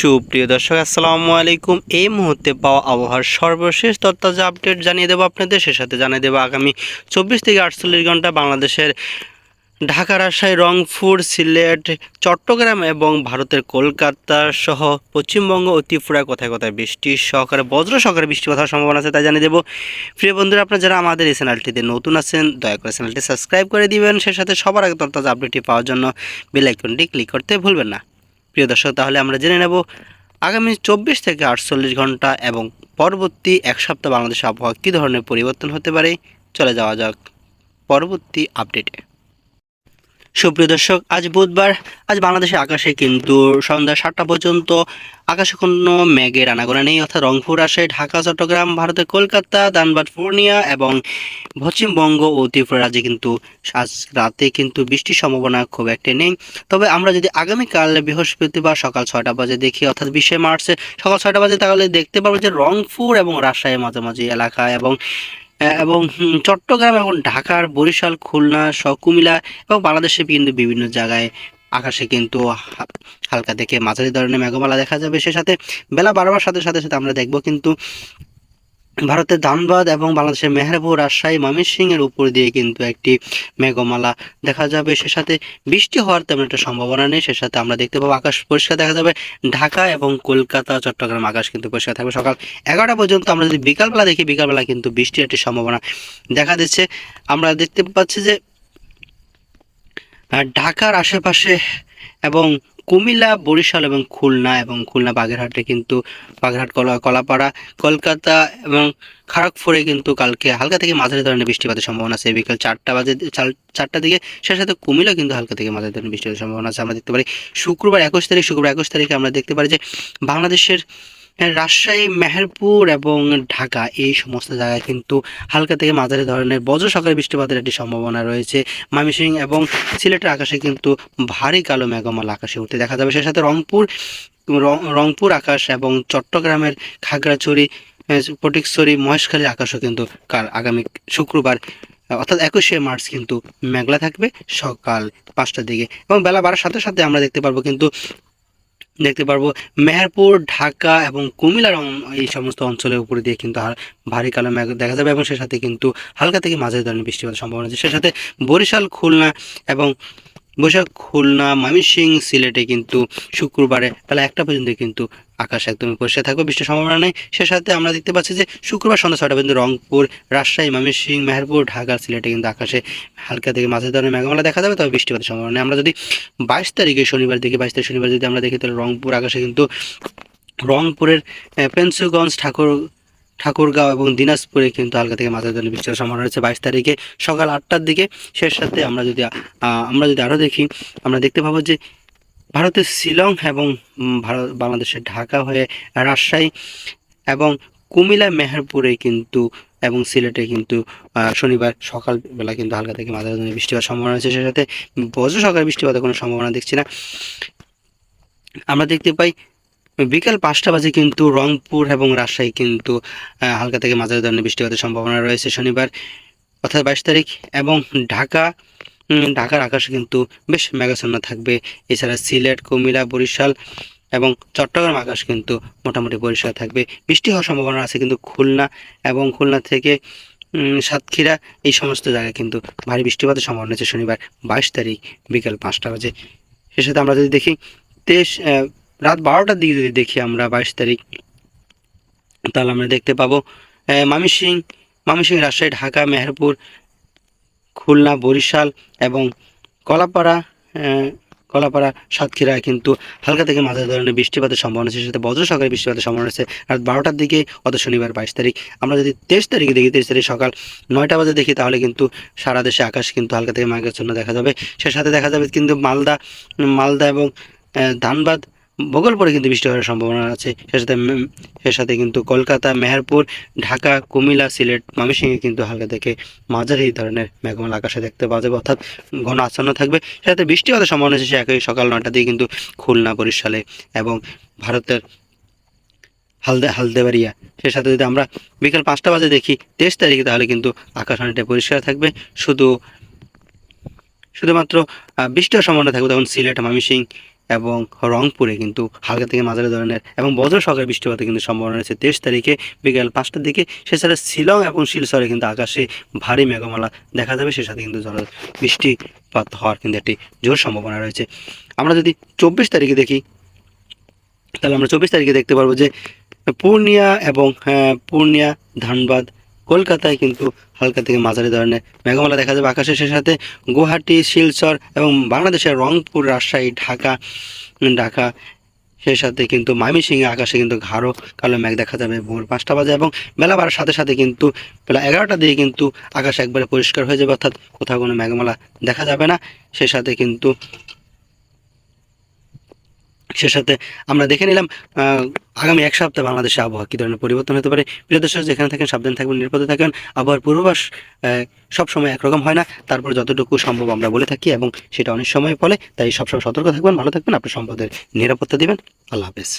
সুপ্রিয় দর্শক, আসসালামু আলাইকুম। এই মুহূর্তে পাওয়া আবহাওয়ার সর্বশেষ তত্ত্বাজা আপডেট জানিয়ে দেবো আপনাদের, সে সাথে জানিয়ে দেবো আগামী চব্বিশ থেকে আটচল্লিশ ঘণ্টা বাংলাদেশের ঢাকা, রাজশাহী, রংপুর, সিলেট, চট্টগ্রাম এবং ভারতের কলকাতা সহ পশ্চিমবঙ্গ ও ত্রিপুরায় কোথায় কোথায় বৃষ্টি, সহকারে বজ্র, সহকারে বৃষ্টি হওয়ার সম্ভাবনা আছে, তাই জানিয়ে দেবো। প্রিয় বন্ধুরা, আপনারা যারা আমাদের এই চ্যানেলটিতে নতুন আছেন, দয়া করে চ্যানেলটি সাবস্ক্রাইব করে দিবেন, সে সাথে সবার আগে তত্ত্বাজা আপডেটটি পাওয়ার জন্য বেল আইকনটি ক্লিক করতে ভুলবেন না। প্রিয় দর্শক, তাহলে আমরা জেনে নেব আগামী চব্বিশ থেকে আটচল্লিশ ঘণ্টা এবং পরবর্তী এক সপ্তাহ বাংলাদেশের আবহাওয়া কী ধরনের পরিবর্তন হতে পারে? চলে যাওয়া যাক পরবর্তী আপডেটে। সুপ্রিয় দর্শক, আজ বুধবার, আজ বাংলাদেশের আকাশে কিন্তু সন্ধ্যা সাতটা পর্যন্ত আকাশে কোনো মেঘের আনাগোনা নেই। অর্থাৎ রংপুর আসে ঢাকা, চট্টগ্রাম, ভারতের কলকাতা দানবাদ পূর্ণিয়া এবং পশ্চিমবঙ্গ ও ত্রিপুরা রাজ্যে কিন্তু আজ রাতে কিন্তু বৃষ্টির সম্ভাবনা খুব একটা নেই। তবে আমরা যদি আগামীকাল বৃহস্পতিবার সকাল ছয়টা বাজে দেখি, অর্থাৎ বিশে মার্চে সকাল ছয়টা বাজে, তাহলে দেখতে পাবো যে রংপুর এবং রাজশাহীর মাঝামাঝি এলাকা এবং এবং চট্টগ্রাম এবং ঢাকার বরিশাল, খুলনা সকুমিলা এবং বাংলাদেশে কিন্তু বিভিন্ন জায়গায় আকাশে কিন্তু হালকা থেকে মাঝারি ধরনের মেঘমালা দেখা যাবে। সে সাথে বেলা বারবার সাথে সাথে সাথে আমরা দেখব কিন্তু ভারতের ধানবাদ এবং বাংলাদেশের মেহেরপুর রাজশাহী, ময়মনসিংহের উপর দিয়ে কিন্তু একটি মেঘমালা দেখা যাবে। সে সাথে বৃষ্টি হওয়ার তেমন একটা সম্ভাবনা নেই। সে সাথে আমরা দেখতে পাবো আকাশ পরিষ্কার দেখা যাবে। ঢাকা এবং কলকাতা, চট্টগ্রাম আকাশ কিন্তু পরিষ্কার থাকবে। সকাল এগারোটা পর্যন্ত আমরা যদি বিকালবেলা দেখি, বিকালবেলা কিন্তু বৃষ্টির একটি সম্ভাবনা দেখা দিচ্ছে। আমরা দেখতে পাচ্ছি যে ঢাকার আশেপাশে এবং কুমিল্লা, বরিশাল এবং খুলনা এবং খুলনা, বাগেরহাটে কিন্তু বাগেরহাট, কলা, কলাপাড়া, কলকাতা এবং খড়গপুরে কিন্তু কালকে হালকা থেকে মাঝারি ধরনের বৃষ্টিপাতের সম্ভাবনা আছে। বিকেল চারটা বাজে চারটা দিকে সেই সাথে কুমিল্লা কিন্তু হালকা থেকে মাঝারি ধরনের বৃষ্টিপাতের সম্ভাবনা আছে। আমরা দেখতে পারি শুক্রবার একুশ তারিখ, শুক্রবার একুশ তারিখে আমরা দেখতে পারি যে বাংলাদেশের রাজশাহী, মেহেরপুর এবং ঢাকা এই সমস্ত জায়গায় কিন্তু হালকা থেকে মাঝারি ধরনের বজ্র সকালে বৃষ্টিপাতের একটি সম্ভাবনা রয়েছে। ময়মনসিংহ এবং সিলেটের আকাশে কিন্তু ভারী কালো মেঘমাল আকাশে উঠতে দেখা যাবে। সে সাথে রংপুর রংপুর আকাশ এবং চট্টগ্রামের খাগড়াছড়ি ফটিকছড়ি, মহেশখালীর আকাশও কিন্তু কাল আগামী শুক্রবার অর্থাৎ একুশে মার্চ কিন্তু মেঘলা থাকবে সকাল পাঁচটার দিকে। এবং বেলা বাড়ার সাথে সাথে আমরা দেখতে পারব কিন্তু দেখতে পারব। মেহেরপুর, ঢাকা এবং কুমিল্লার এই সমস্ত অঞ্চলের উপরে দিয়ে কিন্তু ভারী কালো মেঘ দেখা যাবে এবং সে সাথে কিন্তু হালকা থেকে মাঝারি ধরনের বৃষ্টিপাতের সম্ভাবনা আছে। সে সাথে বরিশাল, খুলনা এবং বৈশাখ, খুলনা, ময়মনসিংহ, সিলেটে কিন্তু শুক্রবারে বেলা একটা পর্যন্ত কিন্তু আকাশ একদমই পরিষ্কার থাকবে, বৃষ্টির সম্ভাবনা নেই। সে সাথে আমরা দেখতে পাচ্ছি যে শুক্রবার সন্ধ্যা ছয়টা পর্যন্ত রংপুর, রাজশাহী, ময়মনসিংহ, মেহেরপুর, ঢাকা, সিলেটে কিন্তু আকাশে হালকা থেকে মাঝে ধরনের মেঘমালা দেখা যাবে, তবে বৃষ্টিপাতের সম্ভাবনা নেই। আমরা যদি বাইশ তারিখে শনিবার দেখি, বাইশ তারিখ শনিবার যদি আমরা দেখি, তাহলে রংপুর আকাশে কিন্তু রংপুরের পেন্সুগঞ্জ ঠাকুর ঠাকুরগাঁও এবং দিনাজপুরে কিন্তু হালকা থেকে মাঝারি ধরনের বৃষ্টির সম্ভাবনা রয়েছে। বাইশ তারিখে সকাল আটটার দিকে সে সাথে আমরা যদি আমরা যদি আরও দেখি, আমরা দেখতে পাবো যে ভারতের শিলং এবং ভারত, বাংলাদেশের ঢাকা হয়ে রাজশাহী এবং কুমিল্লা, মেহেরপুরে কিন্তু এবং সিলেটে কিন্তু শনিবার সকালবেলা কিন্তু হালকা থেকে মাঝারি ধরনের বৃষ্টি হওয়ার সম্ভাবনা রয়েছে। সে সাথে বজ্র সকালে বৃষ্টিপাতের কোনো সম্ভাবনা দেখছি না। আমরা দেখতে পাই বিকাল পাঁচটা বাজে কিন্তু রংপুর এবং রাজশাহী কিন্তু হালকা থেকে মাঝারি ধরনের বৃষ্টিপাতের সম্ভাবনা রয়েছে শনিবার, অর্থাৎ বাইশ তারিখ এবং ঢাকা ঢাকার আকাশে কিন্তু বেশ মেঘাচ্ছন্ন থাকবে। এছাড়া সিলেট, কুমিল্লা, বরিশাল এবং চট্টগ্রাম আকাশ কিন্তু মোটামুটি পরিষ্কার থাকবে। বৃষ্টি হওয়ার সম্ভাবনা আছে কিন্তু খুলনা এবং খুলনা থেকে সাতক্ষীরা এই সমস্ত জায়গায় কিন্তু ভারী বৃষ্টিপাতের সম্ভাবনা আছে শনিবার বাইশ তারিখ বিকাল পাঁচটা বাজে। সে সাথে আমরা যদি দেখি, তেইশ রাত বারোটার দিকে যদি দেখি আমরা বাইশ তারিখ, তাহলে আমরা দেখতে পাবো ময়মনসিংহ ময়মনসিংহ রাজশাহী, ঢাকা, মেহেরপুর, খুলনা, বরিশাল এবং কলাপাড়া কলাপাড়া, সাতক্ষীরা কিন্তু হালকা থেকে মাঝারি ধরনের বৃষ্টিপাতের সম্ভাবনা আছে সাথে বজ্র সকালে বৃষ্টিপাতের সম্ভাবনা আছে। রাত বারোটার দিকে অত শনিবার বাইশ তারিখ, আমরা যদি তেইশ তারিখে দেখি, তেইশ তারিখ সকাল নয়টা বাজে দেখি, তাহলে কিন্তু সারা দেশে আকাশ কিন্তু হালকা থেকে মেঘাচ্ছন্ন দেখা যাবে। সে সাথে দেখা যাবে কিন্তু মালদা মালদা এবং ধানবাদ ভূগোলপুরে কিন্তু বৃষ্টি হওয়ার সম্ভাবনা আছে। সে সাথে সে সাথে কিন্তু কলকাতা মেহেরপুর ঢাকা কুমিল্লা সিলেট ময়মনসিংহে কিন্তু হালকা থেকে মাঝারি ধরনের মেঘমালা আকাশে দেখতে পাওয়া যাবে অর্থাৎ ঘন আচ্ছন্ন থাকবে। সে সাথে বৃষ্টি হওয়ার সম্ভাবনা আছে সে একই সকাল নয়টা দিয়ে কিন্তু খুলনা বরিশালে এবং ভারতের হালদে হালদেবাড়িয়া। সে সাথে যদি আমরা বিকাল পাঁচটা বাজে দেখি তেইশ তারিখে তাহলে কিন্তু আকাশ অনেকটা পরিষ্কার থাকবে। শুধু শুধুমাত্র আহ, বৃষ্টি হওয়ার সম্ভাবনা থাকবে তখন সিলেট ময়মনসিংহ এবং রংপুরে কিন্তু হালকা থেকে মাঝারি ধরনের এবং বজ্র সহকারে বৃষ্টিপাতের কিন্তু সম্ভাবনা রয়েছে। তেইশ তারিখে বিকেল পাঁচটার দিকে সেছাড়া শিলং এবং শিলচরে কিন্তু আকাশে ভারী মেঘমালা দেখা যাবে সে সাথে কিন্তু ঝড় বৃষ্টিপাত হওয়ার কিন্তু একটি জোর সম্ভাবনা রয়েছে। আমরা যদি চব্বিশ তারিখে দেখি তাহলে আমরা চব্বিশ তারিখে দেখতে পারব যে পূর্ণিয়া এবং আহ, পূর্ণিয়া ধানবাদ কলকাতায় কিন্তু হালকা থেকে মাঝারি ধরনের মেঘমালা দেখা যাবে আকাশে সে সাথে গুয়াহাটি, শিলচর এবং বাংলাদেশের রংপুর, রাজশাহী, ঢাকা ঢাকা সেই সাথে কিন্তু ময়মনসিংহে আকাশে কিন্তু ঘাড়ো কালো মেঘ দেখা যাবে ভোর পাঁচটা বাজে এবং বেলা বাড়ার সাথে সাথে কিন্তু বেলা এগারোটা দিয়ে কিন্তু আকাশ একবারে পরিষ্কার হয়ে যাবে অর্থাৎ কোথাও কোনো মেঘমালা দেখা যাবে না। সে সাথে কিন্তু সে সাথে আমরা দেখে নিলাম আগামী এক সপ্তাহে বাংলাদেশে আবহাওয়া কী ধরনের পরিবর্তন হতে পারে। প্রিয় দর্শক, যেখানে থাকেন সাবধান থাকবেন নিরাপদে থাকবেন আবহাওয়ার পূর্বাভাস সবসময় একরকম হয় না। তারপর যতটুকু সম্ভব আমরা বলে থাকি এবং সেটা অনেক সময় ফলে, তাই সবসময় সতর্ক থাকবেন ভালো থাকবেন আপনার সম্পদের নিরাপত্তা দেবেন। আল্লাহ হাফেজ।